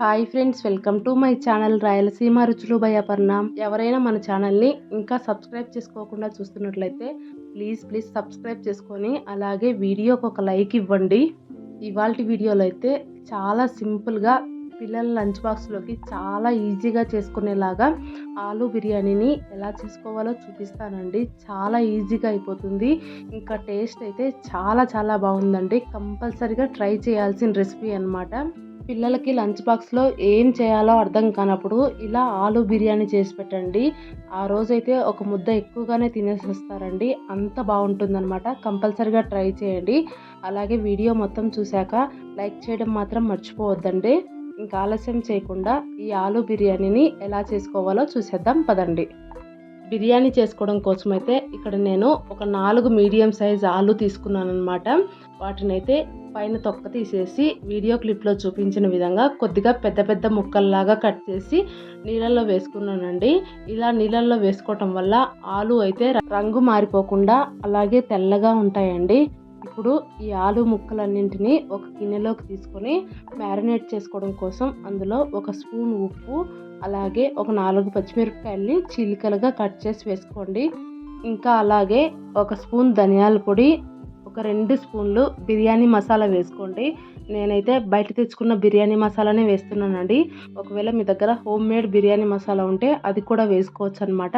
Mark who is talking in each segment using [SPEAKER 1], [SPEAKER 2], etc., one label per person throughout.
[SPEAKER 1] Hi friends welcome to my channel Rayalaseema రుచులు భయపర్ణ ఎవరైనా మన ఛానల్ని ఇంకా సబ్స్క్రైబ్ చేసుకోకుండా చూస్తున్నట్లయితే ప్లీజ్ ప్లీజ్ సబ్స్క్రైబ్ చేసుకొని అలాగే వీడియోకి ఒక లైక్ ఇవ్వండి. ఇవాళ వీడియోలో అయితే చాలా సింపుల్గా పిల్లల లంచ్ బాక్స్లోకి చాలా ఈజీగా చేసుకునేలాగా ఆలు బిర్యానీని ఎలా చేసుకోవాలో చూపిస్తానండి. చాలా ఈజీగా అయిపోతుంది. ఇంకా టేస్ట్ అయితే చాలా చాలా బాగుందండి. కంపల్సరీగా ట్రై చేయాల్సిన రెసిపీ అనమాట పిల్లలకి లంచ్ బాక్స్లో ఏం చేయాలో అర్థం కానప్పుడు ఇలా ఆలు బిర్యానీ చేసి పెట్టండి. ఆ రోజైతే ఒక ముద్ద ఎక్కువగానే తినేసి వస్తారండి అంత బాగుంటుందన్నమాట. కంపల్సరీగా ట్రై చేయండి. అలాగే వీడియో మొత్తం చూశాక లైక్ చేయడం మాత్రం మర్చిపోవద్దండి. ఇంకా ఆలస్యం చేయకుండా ఈ ఆలు బిర్యానీని ఎలా చేసుకోవాలో చూసేద్దాం. పదండి. బిర్యానీ చేసుకోవడం కోసం అయితే ఇక్కడ నేను ఒక నాలుగు మీడియం సైజ్ ఆలు తీసుకున్నాను అనమాట వాటిని అయితే పైన తొక్క తీసేసి వీడియో క్లిప్లో చూపించిన విధంగా కొద్దిగా పెద్ద పెద్ద ముక్కల్లాగా కట్ చేసి నీళ్ళల్లో వేసుకున్నానండి. ఇలా నీళ్ళల్లో వేసుకోవటం వల్ల ఆలు అయితే రంగు మారిపోకుండా అలాగే తెల్లగా ఉంటాయండి. ఇప్పుడు ఈ ఆలు ముక్కలన్నింటినీ ఒక గిన్నెలోకి తీసుకొని మ్యారినేట్ చేసుకోవడం కోసం అందులో ఒక స్పూన్ ఉప్పు అలాగే ఒక నాలుగు పచ్చిమిరపకాయల్ని చిలికలుగా కట్ చేసి వేసుకోండి. ఇంకా అలాగే ఒక స్పూన్ ధనియాల పొడి ఒక రెండు స్పూన్లు బిర్యానీ మసాలా వేసుకోండి. నేనైతే బయట తెచ్చుకున్న బిర్యానీ మసాలానే వేస్తున్నానండి. ఒకవేళ మీ దగ్గర హోమ్ మేడ్ బిర్యానీ మసాలా ఉంటే అది కూడా వేసుకోవచ్చు అనమాట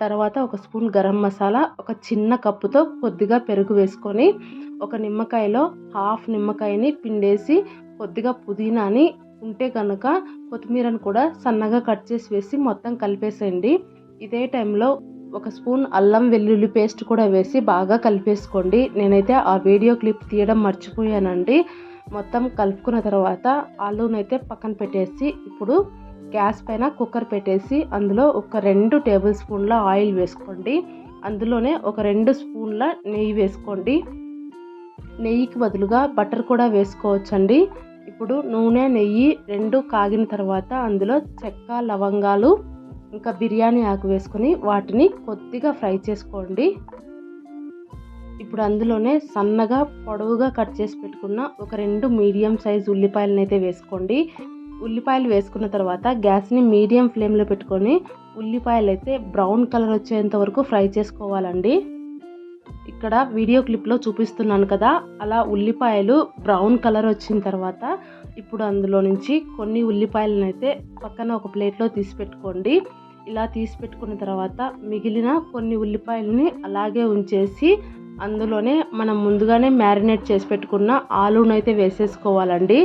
[SPEAKER 1] తర్వాత ఒక స్పూన్ గరం మసాలా ఒక చిన్న కప్పుతో కొద్దిగా పెరుగు వేసుకొని ఒక నిమ్మకాయలో హాఫ్ నిమ్మకాయని పిండేసి కొద్దిగా పుదీనాని ఉంటే కనుక కొత్తిమీరను కూడా సన్నగా కట్ చేసి వేసి మొత్తం కలిపేసేయండి. ఇదే టైంలో ఒక స్పూన్ అల్లం వెల్లుల్లి పేస్ట్ కూడా వేసి బాగా కలిపేసుకోండి. నేనైతే ఆ వీడియో క్లిప్ తీయడం మర్చిపోయానండి. మొత్తం కలుపుకున్న తర్వాత ఆలూనైతే పక్కన పెట్టేసి ఇప్పుడు గ్యాస్ పైన కుక్కర్ పెట్టేసి అందులో ఒక రెండు టేబుల్ స్పూన్ల ఆయిల్ వేసుకోండి. అందులోనే ఒక రెండు స్పూన్ల నెయ్యి వేసుకోండి. నెయ్యికి బదులుగా బటర్ కూడా వేసుకోవచ్చండి. ఇప్పుడు నూనె నెయ్యి రెండు కాగిన తర్వాత అందులో చెక్క లవంగాలు ఇంకా బిర్యానీ ఆకు వేసుకొని వాటిని కొద్దిగా ఫ్రై చేసుకోండి. ఇప్పుడు అందులోనే సన్నగా పొడవుగా కట్ చేసి పెట్టుకున్న ఒక రెండు మీడియం సైజ్ ఉల్లిపాయలను అయితే వేసుకోండి. ఉల్లిపాయలు వేసుకున్న తర్వాత గ్యాస్ని మీడియం ఫ్లేమ్లో పెట్టుకొని ఉల్లిపాయలు అయితే బ్రౌన్ కలర్ వచ్చేంత వరకు ఫ్రై చేసుకోవాలండి. ఇక్కడ వీడియో క్లిప్లో చూపిస్తున్నాను కదా అలా ఉల్లిపాయలు బ్రౌన్ కలర్ వచ్చిన తర్వాత ఇప్పుడు అందులో నుంచి కొన్ని ఉల్లిపాయలను అయితే పక్కన ఒక ప్లేట్లో తీసి పెట్టుకోండి. ఇలా తీసి పెట్టుకున్న తర్వాత మిగిలిన కొన్ని ఉల్లిపాయలని అలాగే ఉంచేసి అందులోనే మనం ముందుగానే మ్యారినేట్ చేసి పెట్టుకున్న ఆలూను అయితే వేసేసుకోవాలండి.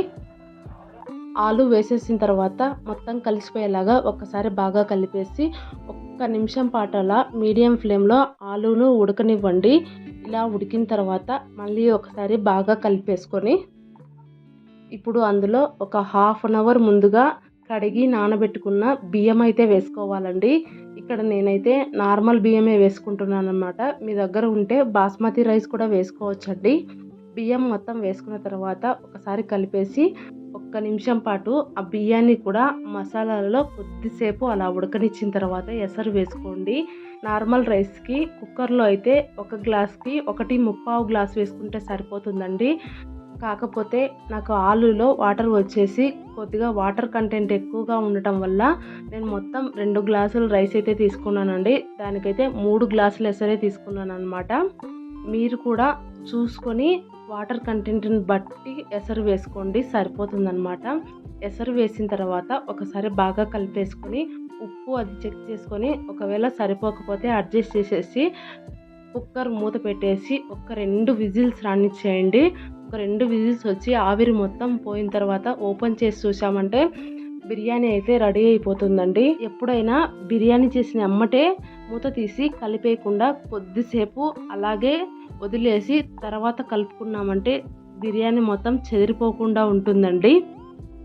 [SPEAKER 1] ఆలు వేసేసిన తర్వాత మొత్తం కలిసిపోయేలాగా ఒక్కసారి బాగా కలిపేసి ఒక్క నిమిషం పాటు అలా మీడియం ఫ్లేమ్లో ఆలూను ఉడకనివ్వండి. ఇలా ఉడికిన తర్వాత మళ్ళీ ఒకసారి బాగా కలిపేసుకొని ఇప్పుడు అందులో ఒక హాఫ్ అన్ అవర్ ముందుగా కడిగి నానబెట్టుకున్న బియ్యం అయితే వేసుకోవాలండి. ఇక్కడ నేనైతే నార్మల్ బియ్యమే వేసుకుంటున్నాను అనమాట మీ దగ్గర ఉంటే బాస్మతి రైస్ కూడా వేసుకోవచ్చండి. బియ్యం మొత్తం వేసుకున్న తర్వాత ఒకసారి కలిపేసి ఒక నిమిషం పాటు ఆ బియ్యాన్ని కూడా మసాలాలలో కొద్దిసేపు అలా ఉడకనిచ్చిన తర్వాత ఎసరు వేసుకోండి. నార్మల్ రైస్కి కుక్కర్లో అయితే ఒక గ్లాస్కి ఒకటి ముప్పావు గ్లాస్ వేసుకుంటే సరిపోతుందండి. కాకపోతే నాకు ఆలులో వాటర్ వచ్చేసి కొద్దిగా వాటర్ కంటెంట్ ఎక్కువగా ఉండటం వల్ల నేను మొత్తం రెండు గ్లాసులు రైస్ అయితే తీసుకున్నానండి. దానికైతే మూడు గ్లాసులు ఎసరే తీసుకున్నాను అనమాట మీరు కూడా చూసుకొని వాటర్ కంటెంట్ని బట్టి ఎసరు వేసుకోండి సరిపోతుందన్నమాట. ఎసరు వేసిన తర్వాత ఒకసారి బాగా కలిపేసుకొని ఉప్పు అది చెక్ చేసుకొని ఒకవేళ సరిపోకపోతే అడ్జస్ట్ చేసేసి కుక్కర్ మూత పెట్టేసి ఒక రెండు విజిల్స్ రానిచ్చేయండి. ఒక రెండు విజిల్స్ వచ్చి ఆవిరి మొత్తం పోయిన తర్వాత ఓపెన్ చేసి చూసామంటే బిర్యానీ అయితే రెడీ అయిపోతుందండి. ఎప్పుడైనా బిర్యానీ చేసిన అమ్మటే మూత తీసి కలిపేయకుండా కొద్దిసేపు అలాగే వదిలేసి తర్వాత కలుపుకున్నామంటే బిర్యానీ మొత్తం చెదిరిపోకుండా ఉంటుందండి.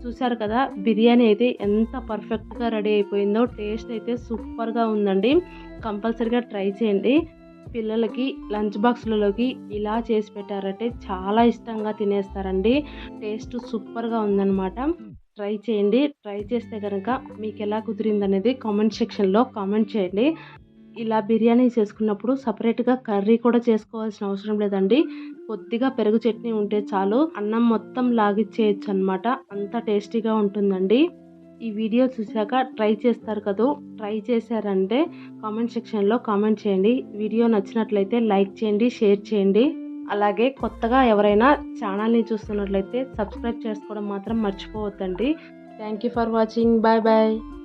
[SPEAKER 1] చూసారు కదా బిర్యానీ అయితే ఎంత పర్ఫెక్ట్గా రెడీ అయిపోయిందో టేస్ట్ అయితే సూపర్గా ఉందండి. కంపల్సరీగా ట్రై చేయండి. పిల్లలకి లంచ్ బాక్స్లలోకి ఇలా చేసి పెట్టారంటే చాలా ఇష్టంగా తినేస్తారండి. టేస్ట్ సూపర్గా ఉందన్నమాట. ట్రై చేయండి. ట్రై చేస్తే కనుక మీకు ఎలా కుదిరింది అనేది కామెంట్ సెక్షన్లో కామెంట్ చేయండి. ఇలా బిర్యానీ చేసుకున్నప్పుడు సపరేట్గా కర్రీ కూడా చేసుకోవాల్సిన అవసరం లేదండి. కొద్దిగా పెరుగు చట్నీ ఉంటే చాలు. అన్నం మొత్తం లాగిచ్చేయచ్చు అనమాట అంత టేస్టీగా ఉంటుందండి. ఈ వీడియో చూశాక ట్రై చేస్తారు కదూ? ట్రై చేశారంటే కామెంట్ సెక్షన్లో కామెంట్ చేయండి. వీడియో నచ్చినట్లయితే లైక్ చేయండి షేర్ చేయండి. అలాగే కొత్తగా ఎవరైనా ఛానల్ని చూస్తున్నట్లయితే సబ్స్క్రైబ్ చేసుకోవడం మాత్రం మర్చిపోవద్దండి. Thank you for watching. Bye bye.